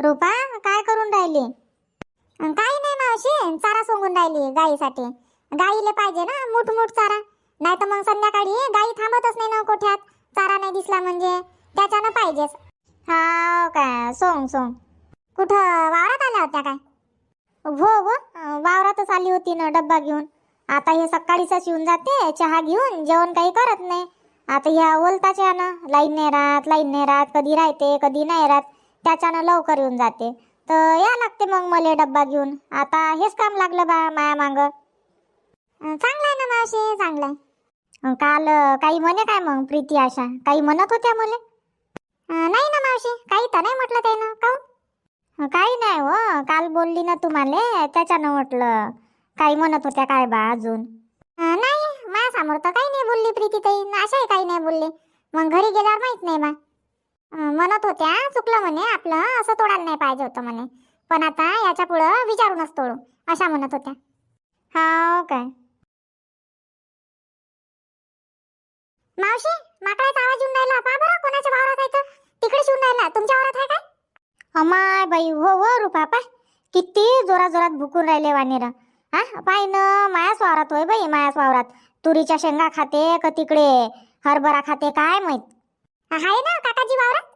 रुपा काय करून राहिली? काही नाही मावशी चारा सोंगून राहिली गाईसाठी. गाईले पाहिजे ना मुठ चारा. नाही तर मग संध्याकाळी गाई थांबतच नाही ना कोठ्यात. चारा नाही दिसला म्हणजे त्याच्यानं पाहिजेच. हा काय सोंग सोंग. कुठं वावरात आल्या होत्या काय? हो हो वावरातच आली होती ना डब्बा घेऊन. आता हे सकाळीच येऊन जाते चहा घेऊन जेवण काही करत नाही. आता ह्या ओलताच्या ना लाईन नाही राहत लाईन नाही राहत कधी राहते कधी नाही राहत. त्याच्यानं लवकर येऊन जाते. तर या लागते मग मले डब्बा घेऊन. आता हेच काम लागलं बा माया मांग. चांगलं आहे ना मावशी चांगलं आहे काल काही म्हणे काय मग प्रीती आशा? काही म्हणत होत्या मले? नाही ना मावशी काही तर नाही म्हटलं त्यानं. काऊन काही नाही हो. काल बोलली ना तुम्हाला त्याच्यानं म्हटलं. काही म्हणत होत्या काय बा अजून? नाही माझ्यासमोर तर काही नाही बोलली प्रीती ताई. अशाही काही नाही बोलली. मग घरी गेल्यावर माहीत नाही बा. म्हणत होत्या चुकलं म्हणे आपलं असं तोडायला नाही पाहिजे होतं म्हणे. पण आता याच्या पुढं विचारूनच तोडू अशा म्हणत होत्या. हो काय. मावशी माकडाचा आवाज येऊन राहिला. पा बरं कोणाच्या वावरात आहे तर तिकडे शिवून राहिला. तुमच्या वावरात आहे काय? अमाय बाई हो हो रुपा पाय किती जोरा जोरात भुकून राहिले वानेर. हा पाय न मायाच वावरात होय बाई मायाच वावरात. तुरीच्या शेंगा खाते का तिकडे? हरभरा खाते काय माहीत? आहे ना काकाजी वावरात?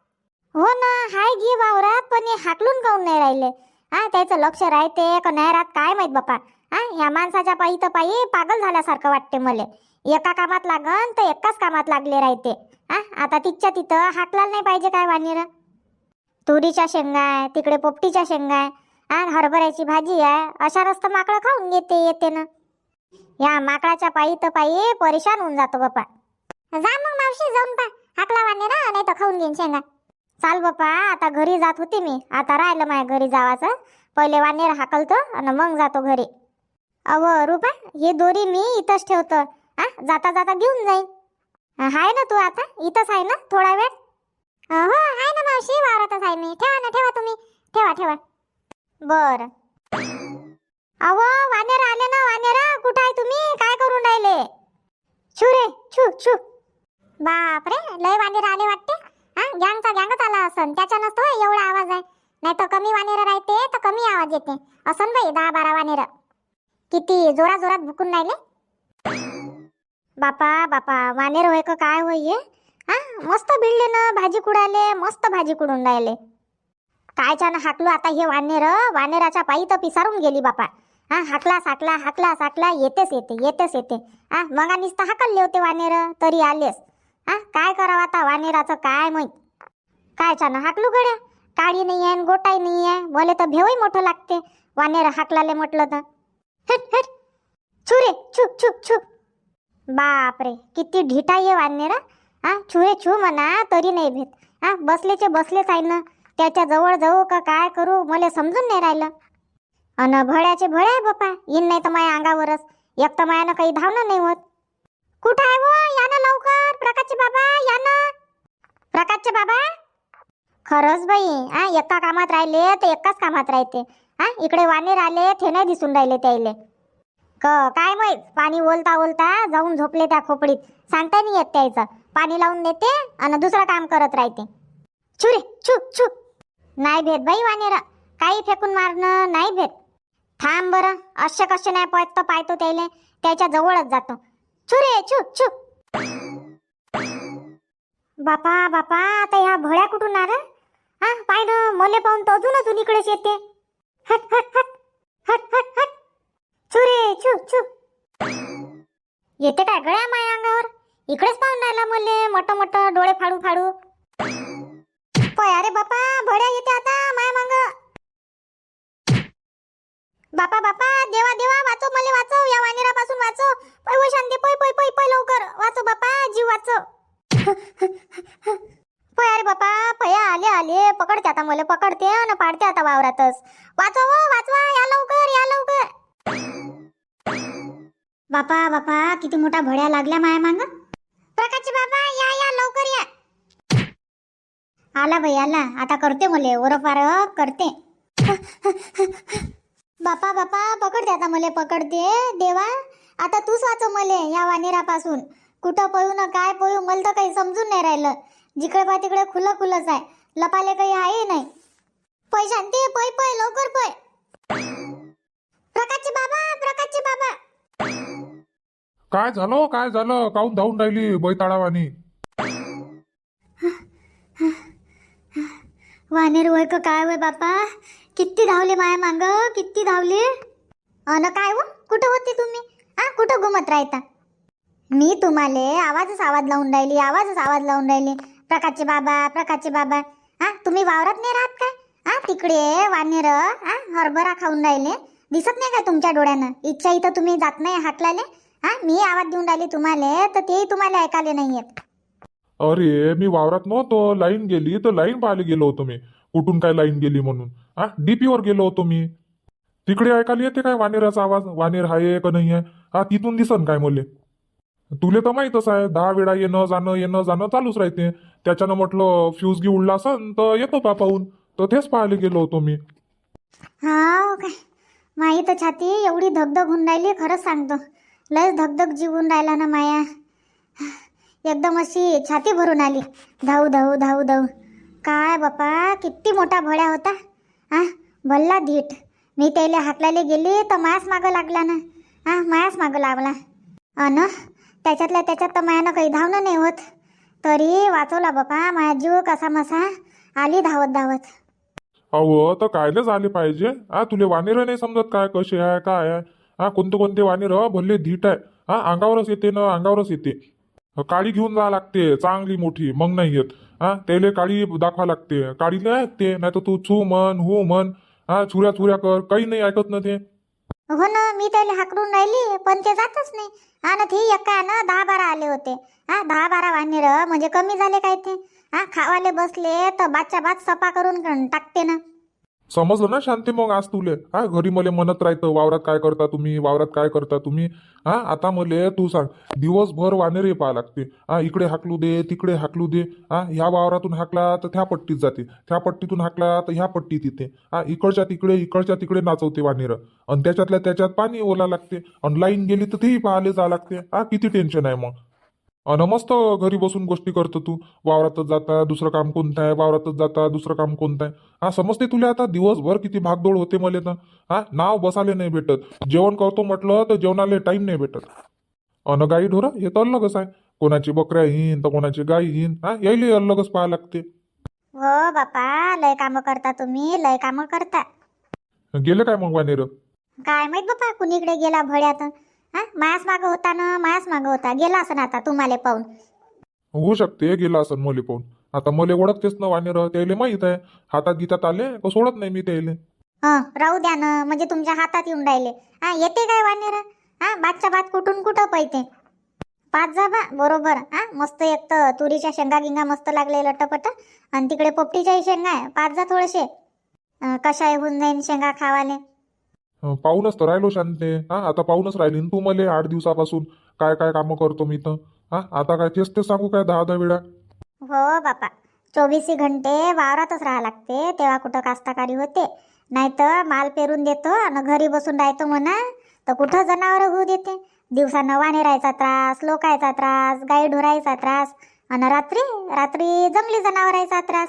हो ना हाय गी वावरात पण हे हाकलून काऊन नाही राहिले? हा त्याचं लक्ष राहते का नाही राहत काय माहीत बापा. हा ह्या माणसाच्या पायी तर पायी पागल झाल्यासारखं वाटते मले. एका कामात लागन तर एकाच कामात लागले राहते. हा आता तिथच्या तिथं हाकलायला नाही पाहिजे काय वानेर तुरीच्या शेंगा आहे तिकडे पोपटीच्या शेंगा आहे आणि हरभऱ्याची भाजी आहे अशा रस्त माकडं खाऊन घेते येते ना. या माकडाच्या पायी तर पायी परेशान होऊन जातो बापा. जा मग मावशी जाऊन पा. हाकला वाने ना नाही तर खाऊन घेईन शेंगा. चाल बापा आता घरी जात होती मी. आता राहिलं माझ्या घरी जावाचं. पहिले वानेर हाकलतो आणि मग जातो घरी. अव रुपा ही दोरी मी इथंच ठेवतो. हा जाता जाता घेऊन जाईन. हाय ना तू आता? इथंच आहे ना थोडा वेळ? हो आहे ना मावशी वावरातच आहे मी. ठेवा ना ठेवा तुम्ही. ठेवा ठेवा. बर. अव वानेर आले ना वानेर कुठं आहे तुम्ही? काय करून राहिले? छू रे छू छू. बापरे लय वानेर आले वाटते. गँगचा गँगच आला असन. त्याच्यानं तो एवढा आवाज आहे. नाही तर कमी वानेर राहते तर कमी आवाज येते. असन बाई दहा बारा वानेर. किती जोरा जोरात भुकून राहिले. बापा बापा वानेर होय का काय होय हे? हा मस्त भिडले ना भाजी कुडाले मस्त भाजी कुडून राहिले. कायच्यानं हाकलो आता हे वानेर. वानेराच्या पायी तर पिसारून गेली बापा. हा हाकला साकला हाकला साकला येतेच येते येतेच येते. हा मग नुसतं हाकलले होते वानेर तरी आलेस हा काय करावं आता वानेराचं काय माहीत. काय छान हाकलू गड्या? काळी नाही आहे गोटाई नाही आहे भले तर भेवही मोठं लागते. वानेर हाकलाले म्हटलं तर. हट हट. छुरे छुक छुक छुक बापरे किती ढिटा ये वानेर. हा छुए छू म्हणा तरी नाही भेट. हा बसलेचे बसलेच आहे ना. त्याच्याजवळ जाऊ का काय करू मला समजून नाही राहिलं. अन भड्याचे भळे आहे बापा येईन नाही तर माझ्या अंगावरच. एक तर मायानं काही धावणं नाही होत. कुठं आहे वो? या ना लवकर. प्रकाशचे बाबा या ना. प्रकाशचे बाबा. खरंच बाई हा एका कामात राहिले तर एकाच कामात राहते. हा इकडे वानेर आले ते नाही दिसून राहिले त्याले क काय माहीत? पाणी ओलता ओलता जाऊन झोपले त्या खोपडीत. सांगता नाही येत त्याचं पाणी लावून देते आणि दुसरं काम करत राहते. छू रे छू छू. नाही भेट बाई वानेरा. काही फेकून मारणं नाही भेट. थांब बरं. असे कसे नाही पळत तर पाहतो त्याले त्याच्या जवळच जातो. छू रे छू छू. बापा बापा आता ह्या भळ्या कुठून आला हा पाय ना मले पाहून तो अजून अजून येते. हट हट हट हट हट हट. छू रे छू छू. येते काय गळ्या माया अंगावर? इकडेच पाहून राहिला मले मोठं मोठं डोळे फाडू फाडू. पय अरे बापा भड्या येते आता माया मांग. बापा बापा देवा देवा वाचो मले वाचव या वानेरापासून वाचव. पै शांती पै पै पै पै लवकर. वाचो बापा जीव वाचव. अरे बापा पया आले आले. पकडते आता मला पकडते आणि पाडते आता वावरातच. वाचव हो, वाचवा या लवकर या लवकर. बापा बापा किती मोठा भड्या लागल्या माया मांग. प्रकाशचे बाबा या या लवकर या. आला भाई आला. आता करते मले ओरफार करते. बापा बापा पकडते आता मले पकडते. देवा आता तूच वाचव मले या वानेरापासून. कुठं पळू ना काय पळू मला तर काही समजून नाही राहिलं. जिकडे पाय तिकडे खुलं खुलंच आहे. लपाले काही आहे नाही. पै शांती पै पै लवकर पै. प्रकाशचे बाबा प्रकाशचे बाबा. काय झालं काय झालं? काऊन धावून राहिली बैताळावानी? वानेर वय का काय वय बापा? किती धावले माया मांग किती धावले? अन काय हो? कुठं होती तुम्ही? आ कुठं घुमत राहता? मी तुम्हाला आवाजच आवाज लावून राहिली आवाजच आवाज लावून राहिली. प्रकाशचे बाबा प्रकाशचे बाबा. हा तुम्ही वावरात नाही राहत काय हा तिकडे वानेर हा हरभरा खाऊन राहिले. दिसत नाही का तुमच्या डोळ्यानं? इच्छा इथं तुम्ही जात नाही हाकलाले? हा मी आवाज देऊन राहिली तुम्हाला तर तेही तुम्हाला ऐकाले नाही येत अरे मी वावरात नव्हतो. लाईन गेली तर लाईन पाहायला गेलो होतो मी. कुठून काय लाईन गेली म्हणून? हा डीपी वर गेलो होतो मी. तिकडे ऐकायला येते काय वानेराचा आवाज? वानेर हाय का नाही आहे हा तिथून दिसन काय मुले? तुले तर माहीतच आहे दहा वेळा येणं जाणं येणं जाणं चालूच राहते. त्याच्यानं म्हटलं फ्यूज गी उडला असन तर येतो बा पाहून. तर तेच पाहायला गेलो होतो मी. हा काय माई तर छाती एवढी धगधग होऊन राहिली खरंच सांगतो. लयच धगधग जीवून राहिला ना माया. एकदम अशी छाती भरून आली. धाऊ धाऊ धाऊ धाऊ काय बापा किती मोठा भड्या होता. हा भल्ला धीट. मी त्याला हाकलायला गेली तर मायाच मागं लागला ना. हा मायाच मागं लागला अन त्याच्यातल्या त्याच्यात तर मायानं काही धावणं नाही होत. तरी वाचवला बापा माया जीव कसा मसा आली धावत धावत. अहो तर कायले झाले पाहिजे. हा तुले वानेर नाही समजत काय कसे आहे काय आहे? हा कोणते कोणते वानेर भले धीट आहे. हा अंगावरच येते ना अंगावरच येते. काळी घेऊन जा लागते चांगली मोठी मग नाही येत. हा त्याले काळी दाखवा लागते. काळीला ऐकते नाही तर तू छू म्हण हो म्हण. हा छुऱ्या छुऱ्या कर काही नाही ऐकत ना ते. हो ना मी त्याला हाकडून राहिली पण ते जातच नाही. आणि ती एका ना दहा बारा आले होते. हा दहा बारा वानेर म्हणजे कमी झाले काय ते? हा खावाले बसले तर बादच्या बाद सफा करून टाकते ना. समजलं ना शांती मग आज तुले? हा घरी मले म्हणत राहतं वावरात काय करता तुम्ही? वावरात काय करता तुम्ही? हा आता मले तू सांग दिवसभर वानेरे पाहा लागते. हा इकडे हाकलू दे तिकडे हाकलू दे. हा ह्या वावरातून हाकला तर त्या पट्टीत जाते. त्या पट्टीतून हाकला तर ह्या पट्टीत येते. हा इकडच्या तिकडे इकडच्या तिकडे नाचवते वानेरं. आणि त्याच्यातल्या त्याच्यात पाणी ओला लागते. आणि लाईन गेली तर तेही पाहायला जा लागते. हा किती टेन्शन आहे मग. अन मस्त घरी बसून गोष्टी करतो तू. वावरातच जाता दुसरं काम कोणतं आहे? वावरातच जाता दुसरं काम कोणतं आहे? हा समजते तुला आता? दिवसभर किती भागदौड होते मला तर हा नाव बसाले नाही भेटत. जेवण करतो म्हटलं तर जेवणाला टाईम नाही भेटत. अन गाई ढोरं हे तर अलगच आहे. कोणाची बकऱ्या हिन तर कोणाची गाई हिन हा यायले अलगच पाहा लागते. हो बापा लय कामं करता तुम्ही लय कामं करता. गेले काय मग वानेर? काय माहीत बापा कुणीकडे गेला भड्यात हा? मायास मागं होता ना मायास मागं होता. गेला असं आता तुम्हाला पाहून. होऊ शकते गेला असं मले पाहून. आता मले ओळखतेच ना वानेर त्याले माहीत आहे. हातात गीतात आले का सोडत नाही मी त्याले? हं राहू द्या ना म्हणजे तुमच्या हातात येऊन राहिले. हा येते काय वानेर हा बादच्या भात कुठून कुठं पैते? पाच जा बा बरोबर. हा मस्त एक तर तुरीच्या शेंगा गिंगा मस्त लागले लटपट आणि तिकडे पोपटीच्याही शेंगा आहे. पाच जा थोडेसे. अं, कशाय होऊन जाईन शेंगा खावाले. पाहूनच तर राहिलो शांते हा आता पाहूनच राहिली. न तू मले आठ दिवसापासून काय काय कामं करतो मी तर? हा आता काय तेच ते सांगू काय दहा दहा वेळा? हो बापा. चोवीस घंटे वावरातच राहा लागते. तेव्हा कुठं कास्तकारी होते? नाही तर माल पेरून देतो आणि घरी बसून राहतो म्हणा. तर कुठं जनावर होऊ देते? दिवसानं राहायचा त्रास लोकायचा त्रास गाई ढोरायचा त्रास आणि रात्री रात्री जंगली जनावरायचा त्रास.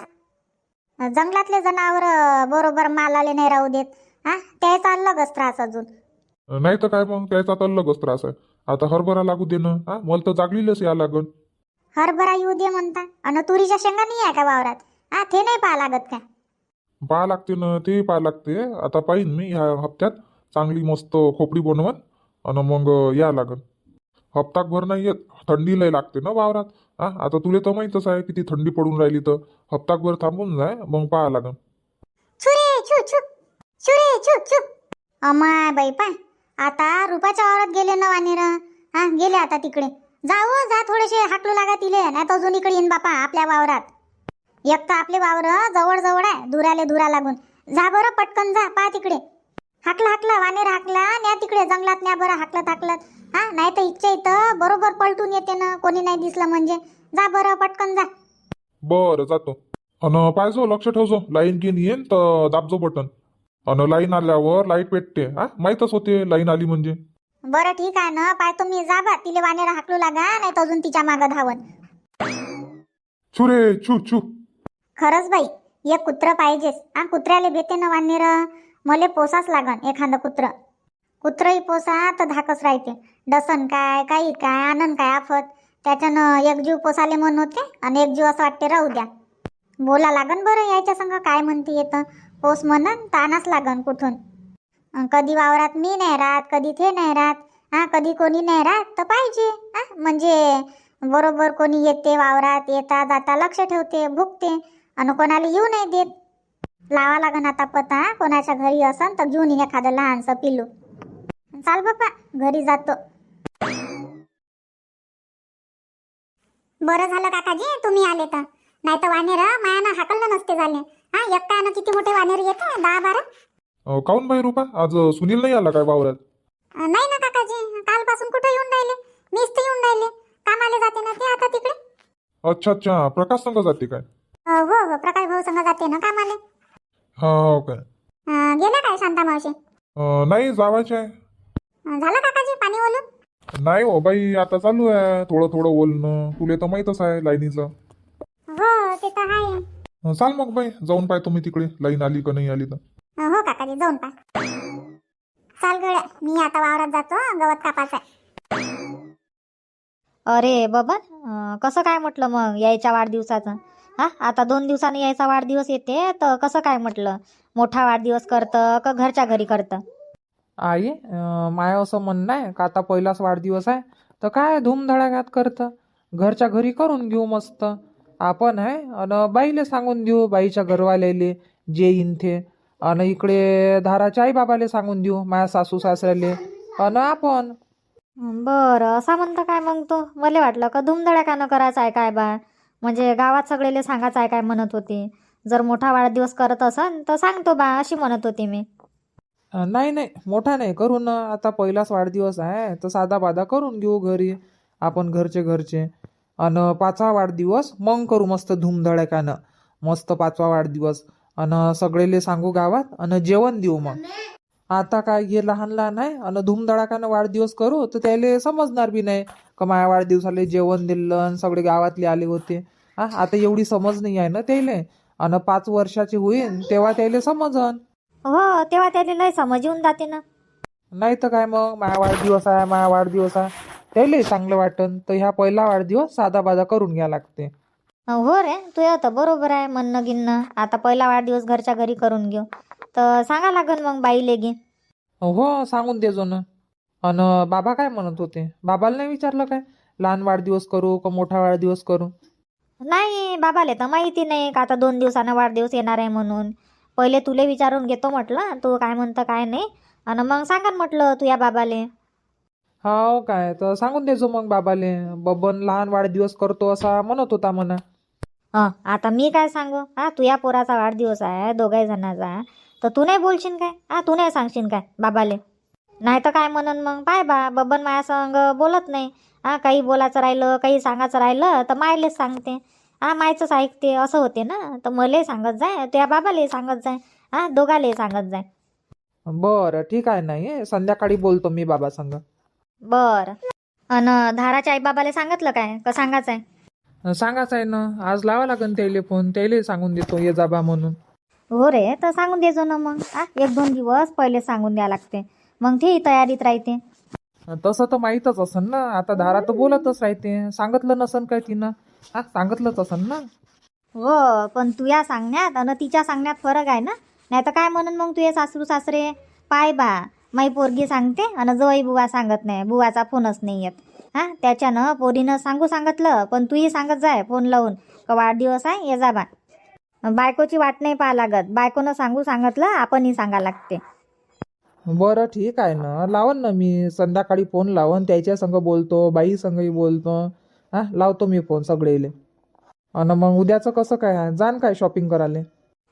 जंगलातले जनावर बरोबर मालाले नाही राहू देत. हा? त्याचा अलगच त्रास अजून. नाही तर काय मग? त्याचा तर अलगच त्रास आहे. आता हरभरा लागू दे ना. हा? मला तर जागलीलच या लागन. हरभरा येऊ दे म्हणता. आणि तुरीच्या शेंगा नाही आहे का वावरात? हा ते नाही पाहा लागत का? पाहा लागते ना. ते पाहा लागते. आता पाहिन मी ह्या हप्त्यात. चांगली मस्त खोपडी बनवत आणि मग या लागन. हप्ताभर नाही येत. थंडी लय लागते ना वावरात. हा? आता तुला तर माहीतच आहे किती थंडी पडून राहिली तर. हप्ताभर थांबून जाय. मग पाहा लागन. छुरे छू छू. छुरे छू छू अमाय बाई पाय. आता रुपाच्या वावरात गेले ना वानेर. हा गेले आता तिकडे. जाऊ हो, जा थोडेसे हाकलू लागा तिले. नाही तर अजून इकडे येईन बापा आपल्या वावरात. एक तर आपले वावर जवळ जवळ आहे धुराले धुरा लागून. जा बरं पटकन जा पा तिकडे. हाकला हाकला वानेर हाकला न्या तिकडे जंगलात न्या बरं हाकलत हाकलत. हा नाही तर इच्छा इथं बरोबर पलटून येते ना कोणी नाही दिसलं म्हणजे. जा बरं पटकन जा. बरं जातो. अन पाहिजो लक्ष ठेवजो लाईन गिन येईन तर दाबजो बटन. अन लाईन आल्यावर लाइट पेटते. हा माहीतच होते लाईन आली म्हणजे. बरं ठीक आहे ना पाय तुम्ही जा बा तिले वानेर हाकलू लागा नाही तर अजून तिच्या मागं धावन. छुरे छू छू. खरंच बाई एक कुत्र पाहिजेच. हा कुत्र्याला भेटे ना वानेर मले पोसाच लागन एखादं कुत्र. कुत्रही पोसा तर धाकच राहते. डसन काय काही काय आनंद काय आफत. त्याच्यानं एक जीव पोसाले मन होते आणि एक जीव असं वाटते राहू द्या. बोला लागन बरं यायच्या संग काय म्हणते येतं पोस म्हणन तानाच लागन कुठून. अन कधी वावरात मी नाही राहत कधी ते नाही राहत. हा कधी कोणी नाही राहत तर पाहिजे. हा म्हणजे बरोबर कोणी येते वावरात येता जाता लक्ष ठेवते भुकते आणि कोणाला येऊ नाही देत. लावा लागन आता पता हा? कोणाच्या घरी असन तर घेऊन ये एखादं लहानसं पिलू चाल बापा घरी जातो. बरं झालं काकाजी तुम्ही आले तर. नाही तर वानेर मायानं हाकललं नसते झाले. हा एकट्यानं किती मोठे वानेर येते दहा बारा? अं, काहून बाई रुपा? आज अं, सुनील नाही आला काय वावरात? अं, नाही ना काकाजी कालपासून कुठे येऊन राहिले? मीच तर येऊन राहिले. कामाला जाते ना ते आता तिकडे? अच्छा अच्छा. प्रकाश संघ जाते काय? अं, हो हो. प्रकाश भाऊ संग जाते ना कामाला? हा हो काय. अं, गेल्या काय शांता मावशी? अं, नाही जावायचे आहे. अं, झालं काकाजी पाणी ओलून? नाही हो बाई आता चालू आहे. थोडं थोडं बोलणं तुला तर माहीतच आहे लाईनीचं. हो ते तर आहे. चाल मग बाई जाऊन पाहतो मी तिकडे. लाईन आली का नाही आली तर. हो काकाजी जाऊन पा चाल गड्या मी आता वावरात जातो गवत कापायचं अरे बाबा अं, कसं काय म्हटलं मग यायच्या वाढदिवसाचं? हा आता दोन दिवसांनी यायचा वाढदिवस येते तर कसं काय म्हटलं? मोठा वाढदिवस करतं का घरच्या घरी करतं? आई अं, माय असं म्हणणं आहे का आता पहिलाच वाढदिवस आहे तर काय धूमधडाक्यात करतं? घरच्या घरी करून घेऊ मस्त. आपण आहे. आणि बाईले सांगून देऊ बाईच्या घरवाल्याले जे येईन ते आणि इकडे धाराच्या आईबाबाले सांगून देऊ माझ्या सासू सासऱ्याले. आणि आपण. बरं असा म्हणतं काय मग तो? मला वाटलं का धुमधडाक्यानं करायचं आहे काय बा? म्हणजे गावात सगळेले सांगायचं आहे काय म्हणत होती. जर मोठा वाढदिवस करत असन तर सांगतो बा अशी म्हणत होती मी. अं, नाही नाही मोठा नाही करू ना. आता पहिलाच वाढदिवस आहे तर साधा बाधा करून घेऊ घरी. आपण घरचे घरचे. आणि पाचवा वाढदिवस मग करू मस्त धूमधडाक्यानं मस्त पाचवा वाढदिवस. आणि सगळेले सांगू गावात आणि जेवण देऊ मग. आता काय हे लहान लहान आहे आणि धूमधडाक्यानं वाढदिवस करू तर त्याले समजणार बी नाही. का माझ्या वाढदिवसाला जेवण दिलं आणि सगळे गावातले आले होते. हा आता एवढी समज नाही आहे ना त्याले. आणि पाच वर्षाचे होईन तेव्हा त्याले समजन. हो तेव्हा त्याला लय समज येऊन जाते ना. नाही तर काय मग? माझा वाढदिवस आहे माझा वाढदिवस आहे. त्याला चांगलं वाटन. तर ह्या पहिला वाढदिवस साधा बाधा करून घ्या लागते. हो रे. तू तर बरोबर आहे म्हणणं गिणणं. आता पहिला वाढदिवस घरच्या घरी करून घेऊ. तर सांगा लागन मग बाईले गे. हो सांगून देजो ना. अन बाबा काय म्हणत होते? बाबाला नाही विचारलं काय? लहान वाढदिवस करू का मोठा वाढदिवस करू? नाही बाबाले तर माहिती नाही का आता दोन दिवसानं वाढदिवस येणार आहे म्हणून. पहिले तुले विचारून घेतो म्हटलं. तू काय म्हणतं काय नाही. आणि मग सांगा म्हटलं तू या बाबाले. हो काय? तर सांगून देजो मग बाबाले. बबन लहान वाढदिवस करतो असा म्हणत होता म्हणा. हं आता मी काय सांगू? हा तू या पोराचा वाढदिवस आहे दोघाही जणांचा. तर तू नाही बोलशील काय? हा तू नाही सांगशील काय बाबाले? नाही तर काय म्हणन मग? पाय बा बबन माया संग बोलत नाही. हा काही बोलायचं राहिलं काही सांगायचं राहिलं तर मायलेच सांगते. हा मायचंच ऐकते असं होते ना? तर मलाही सांगत जाय त्या बाबालाही सांगत जाय. हा दोघालाही सांगत जाय. बरं ठीक आहे नाही संध्याकाळी बोलतो मी बाबा संग. बर. अन धाराच्या आईबाबाला सांगितलं काय? का सांगायचं आहे सांगाच आहे ना. आज लावा लागन त्याले फोन. त्याले सांगून देतो ये जाबा म्हणून. हो रे तर सांगून देजो ना मग. एक दोन दिवस पहिले सांगून द्या लागते. मग ते तयारीत राहते. तसं तर माहीतच असन ना. आता धारा तर बोलतच राहते. सांगितलं नसन काय तिनं? हा सांगितलंच असन ना. हो पण तुया सांगण्यात आणि तिच्या सांगण्यात फरक आहे ना. नाही तर काय म्हणून मग तुझे सासरू सासरे? पाय बा. माई पोरगी सांगते आणि जवळ बुवा सांगत नाही बुवाचा फोनच नाही येत. हा त्याच्यानं पोरीनं सांगू सांगितलं पण तूही सांगत जाय फोन लावून का वाढदिवस आहे ये जा बा. बायकोची वाट नाही पाहा लागत बायकोनं सांगू सांगितलं आपणही सांगा लागते. बरं ठीक आहे ना लावन ना मी संध्याकाळी फोन लावन त्याच्या संग बोलतो बाई संगही बोलतो. हा लावतो मी फोन सगळेले. आणि मग उद्याचं कसं काय आहे जाण काय शॉपिंग करायला?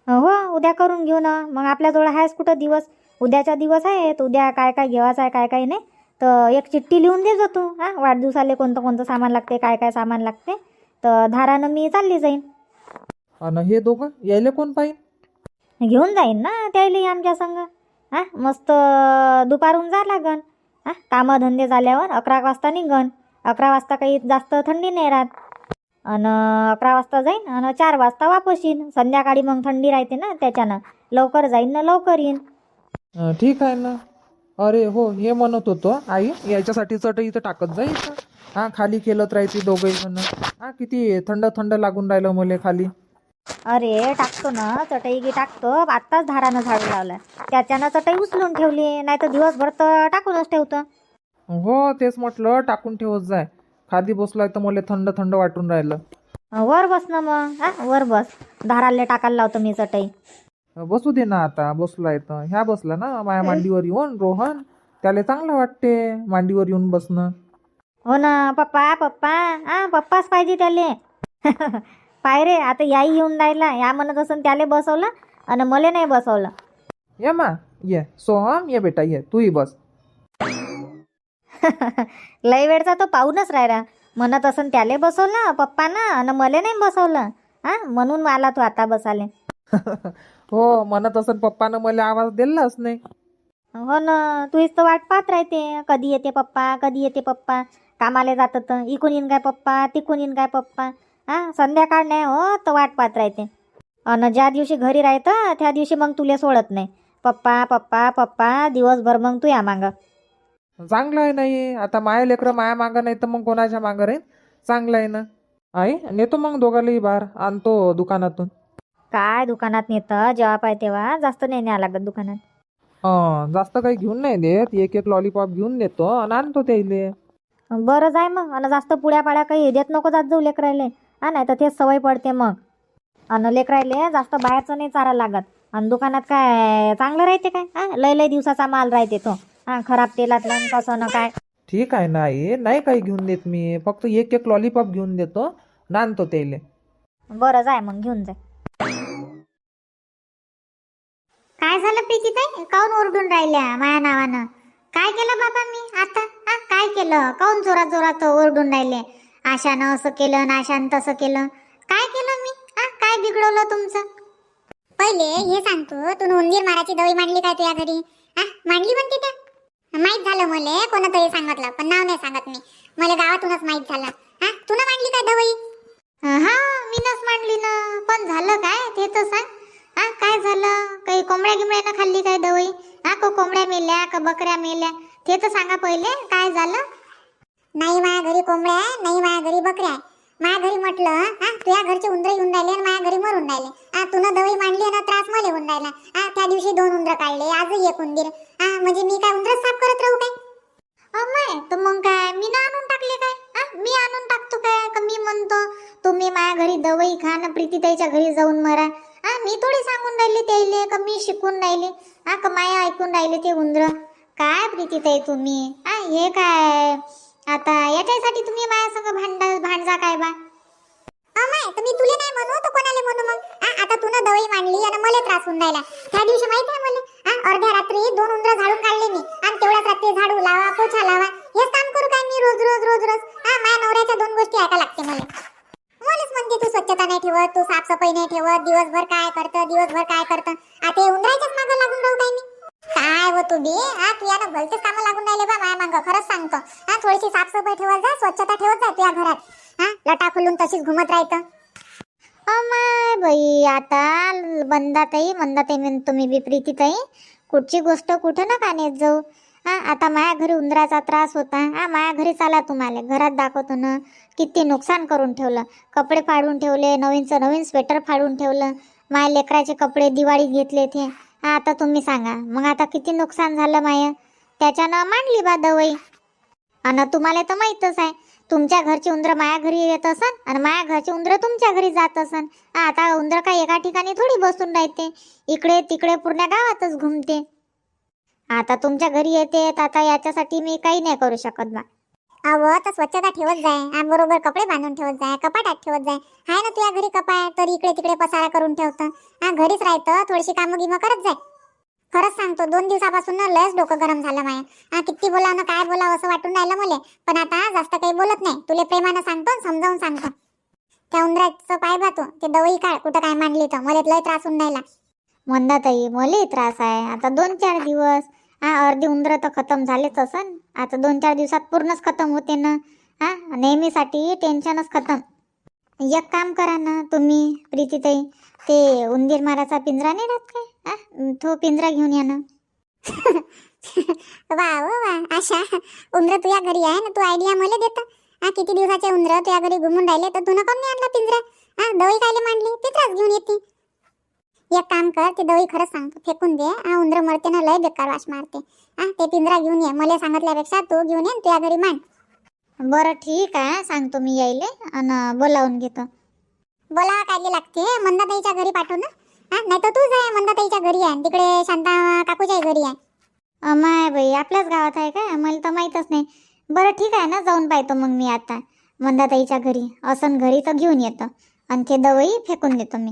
हो उद्या करून घेऊ ना मग आपल्याजवळ आहेच कुठं दिवस? उद्याचा दिवस आहे तर उद्या काय काय घेवायचं आहे काय काय नाही. तर एक चिठ्ठी लिहून दे तू हा? वाढदिवसाले कोणतं कोणतं सामान लागते काय काय सामान लागते. तर धारानं मी चालली जाईन. आणि हे दोघं यायले कोण पाहिजे? घेऊन जाईन ना त्याला आमच्या संग. हा? मस्त दुपारून जा लागन. हा? कामं धंदे झाल्यावर अकरा वाजता निघन. अकरा वाजता काही जास्त थंडी नाही राहत. आणि अकरा वाजता जाईन आणि चार वाजता वापस येईन. संध्याकाळी मग थंडी राहते ना त्याच्यानं. लवकर जाईन ना लवकर येईन. अं, ठीक आहे ना. अरे हो हे म्हणत होतो आई याच्यासाठी चटई इथं टाकत जा इथं. हा खाली केलत राहायची दोघंही जण. हा किती थंड थंड लागून राहिलं मले खाली. अरे टाकतो ना चटई गी टाकतो. आत्ताच धारानं झाडू लावलं. त्याच्यानं चटई उचलून ठेवली नाही तर दिवसभर तर टाकूनच ठेवतो. हो तेच म्हटलं टाकून ठेवत जाय. खाली बसलाय तर मला थंड थंड वाटून राहिलं. वर बस ना मग. हा वर बस. धाराले टाकायला लावतो मी चटई. बसू दे ना आता बसलाय तर. ह्या बसला ना माझ्या मांडीवर येऊन रोहन त्याला चांगलं वाटते मांडीवर येऊन बसणं. हो ना पप्पा पप्पा हा पप्पाच पाहिजे त्याले. पाय रे आता याही येऊन राहिला या म्हणत असन त्याले बसवलं आणि मले नाही बसवलं. ये मा ये सोहम ये बेटा ये तूही बस. लय वेळचा तो पाहूनच राहिला. म्हणत असन त्याले बसवलं पप्पानं आणि मले नाही बसवलं. हा म्हणून आला तू आता बसाले हो म्हणत असं पप्पानं मला आवाज दिलाच नाही. हो ना तू तर वाट पाहत राहते. कधी येते पप्पा कधी येते पप्पा. कामाला जातं तर इकून येईन काय पप्पा तिकून येईन काय पप्पा. हा संध्याकाळ नाही हो तर वाट पाहत राहते. अन ज्या दिवशी घरी राहतं त्या दिवशी मग तुले सोडत नाही. पप्पा पप्पा पप्पा दिवसभर मग तू या मागं. चांगलं आहे नाही आता माया लेकरं माया मागं नाही तर मग कोणाच्या मागं राहील चांगलं आहे ना. आई नेतो मग दोघालाही बाहेर आणतो दुकानातून. काय दुकानात नेतं? जेव्हा पाय तेव्हा जास्त नाही न्यावं लागत दुकानात. जास्त काही घेऊन नाही देत. एक एक लॉलीपॉप घेऊन देतो आणि आणतो त्याइले. बरं जाय मग. आणि जास्त पुड्या पाड्या काही देत नको जात जाऊ लेकरायले. हा नाही तर तेच सवय पडते मग. आणि लेकरायले जास्त बाहेरचं नाही चारा लागत. आणि दुकानात काय चांगलं राहते काय? हा लय लय दिवसाचा माल राहते तो. हा खराब तेलातला आणि कसं ना काय. ठीक आहे ना आई. नाही काही घेऊन देत मी. फक्त एक एक लॉलीपॉप घेऊन देतो आणि आणतो त्याइले. बरं जाय मग घेऊन जाय. काय झालं काऊन ओरडून राहिल्या माया नावानं? काय केलं बाबा मी आता? हा काय केलं? काऊन जोरात जोरात ओरडून राहिले? आशानं असं केलं ना आशानं तसं केलं. काय केलं मी? हा काय बिघडवलं तुमचं? पहिले हे सांगतो तू उंदीर माराची दवी मांडली काय तुझ्या घरी? हा मांडली म्हणते त्या माहीत झालं मले कोणतरी सांगितलं पण नाव नाही सांगत मी. मला गावातूनच माहीत झालं. हा तुला मांडली काय दवाई हा मीनच मांडली ना. पण झालं काय? ते तर सांग. हा काय झालं? काही कोंबड्या गिमड्यानं खाल्ली काय दवाई? हा का कोंबड्या मेल्या का बकऱ्या मेल्या? ते तर सांगा पहिले काय झालं? नाही माझ्या घरी कोंबड्या आहे नाही माझ्या घरी बकऱ्या आहे. माझ्या घरी म्हटलं हा तुझ्या घरचे उंदर येऊन राहिले आणि माझ्या घरी मरून राहिले. हा तुनं दवाई मांडली ना त्रास मला होऊन राहिला. हा त्या दिवशी दोन उंदर काढले आजही एक उंदीर. हा म्हणजे मी काय उंदर साफ करत राहू काय? अम्माय तर मग काय? मी ना आणून टाकले काय? हा मी आणून टाकतो काय? का मी म्हणतो तुम्ही माझ्या घरी दवाई खा ना प्रीतीताईच्या घरी जाऊन मरा. हा मी थोडी सांगून राहिली त्याले का मी शिकून राहिली? हा का माया ऐकून राहिले ते उंदर? काय प्रीतीताई तुम्ही? हा हे काय? आता याच्यासाठी तुम्ही माझ्या संग भांडा भांडजा काय बा? अमाय तर मी तुले नाही म्हणू तर कोणाला म्हणू मग? आता तू ना दवाई मांडली आणि मला त्रास होऊन राहिला. त्या दिवशी माहिती आहे मला? हा, अर्ध्या रात्री दोन उंदरं झाडून काढले मी. आणि तेवढ्याच रात्री झाडू लावा पोछा लावा. ठेवत नाही ठेवत दिवसभर काय करतं दिवसभर काय करतं. आता उंदराच्याच मागं लागून राहू काय मी काय हो तू बी? हा तू यानं भलतेच कामं लागून राहिले बा माया मागं खरंच सांगतो. हा थोडीशी साफसफाई ठेवत जा स्वच्छता ठेवत जा तुझ्या घरात. हा लटा खुलून तशीच घुमत राहतं. अमाय बाई आता बंदाताई मंदाताई म्हणतो तुम्ही बी प्रीतीताई कुठची गोष्ट कुठं ना कानेत जाऊ? हा आता माया घरी उंदराचा त्रास होता. हा माया घरी चाला तुम्हाला. घरात दाखवतो ना किती नुकसान करून ठेवलं. कपडे फाडून ठेवले नवीनचं नवीन स्वेटर फाडून ठेवलं. माया लेकराचे कपडे दिवाळीत घेतले ते. हा आता तुम्ही सांगा. मग आता किती नुकसान झालं माय? त्याच्यानं मांडली बा दवाई. आणि तुम्हाला तर माहीतच आहे. तुमच्या घरची उंदरं माया घरी येत असन आणि माया घरची उंदरं तुमच्या घरी जात असन. आता उंदरं काय एका ठिकाणी थोडी बसून राहते. इकडे तिकडे पूर्ण गावातच घुमते. आता तुमच्या घरी येते तर आता याच्यासाठी मी काही नाही करू शकत बा. अव तर स्वच्छता ठेवत जाय. बरोबर कपडे बांधून ठेवत जाय कपाटात ठेवत जाय. हाय ना तुझ्या घरी कपाट तर इकडे तिकडे पसारा करून ठेवतं. हा घरीच राहतं थोडीशी कामं गिमं करत जाय. खरंच सांगतो दोन दिवसापासून ना लयच डोकं गरम झालं माया. हा किती बोलावं ना काय बोलावं असं वाटून राहिलं मला. पण आता जास्त काही बोलत नाही. तुले प्रेमानं सांगतो समजावून सांगतो. त्या उंदराचं पाय बा तू ते दवाई काढ कुठं काय मांडली तर. मला लय त्रास होऊन राहिला. मंदाताई मलाही त्रास आहे. आता दोन चार दिवस. हा अर्धे उंदरं तर खतम झालेच असन. आता दोन चार दिवसात पूर्णच खतम होते ना. हा नेहमीसाठी टेन्शनच खतम. एक काम करा ना तुम्ही प्रीतीताई. ते उंदीर माराचा पिंजरा नाही राहत काय? हा तो पिंजरा घेऊन या ना. वा वा वा. आशा. उंदरं तुझ्या घरी आहे ना? तू आयडिया मला देत. हा किती दिवसाचे उंदरं तुझ्या घरी घुमून राहिले तर तुला कमी आणला पिंजरा? हा दवाई खायला मांडली? पिंजराच घेऊन येते. एक काम कर ते दवाई खरंच सांगतो फेकून दे हा उंदर मरते ना लय बेकार वास मारते. हा ते पिंजरा घेऊन ये मला सांगितल्यापेक्षा तू घेऊन ये तुझ्या घरी मांड. बरं ठीक आहे सांगतो मी यायले आणि बोलावून घेतो. बोलावा काय लागते मंदाताईच्या घरी पाठव ना. हा नाही तर तूच आहे मंदाताईच्या घरी आहे तिकडे शांता काकूच्या घरी आहे अमाय बाई आपल्याच गावात आहे काय? मला तर माहीतच नाही. बरं ठीक आहे ना जाऊन पाहतो मग मी आता मंदाताईच्या घरी. असन घरी तर घेऊन येतो. आणि ते दवाई फेकून देतो मी.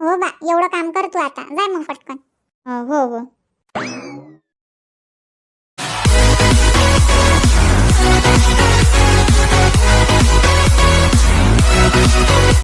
हो बा एवढं काम कर तू आता. जाय मग पटकन. हो हो.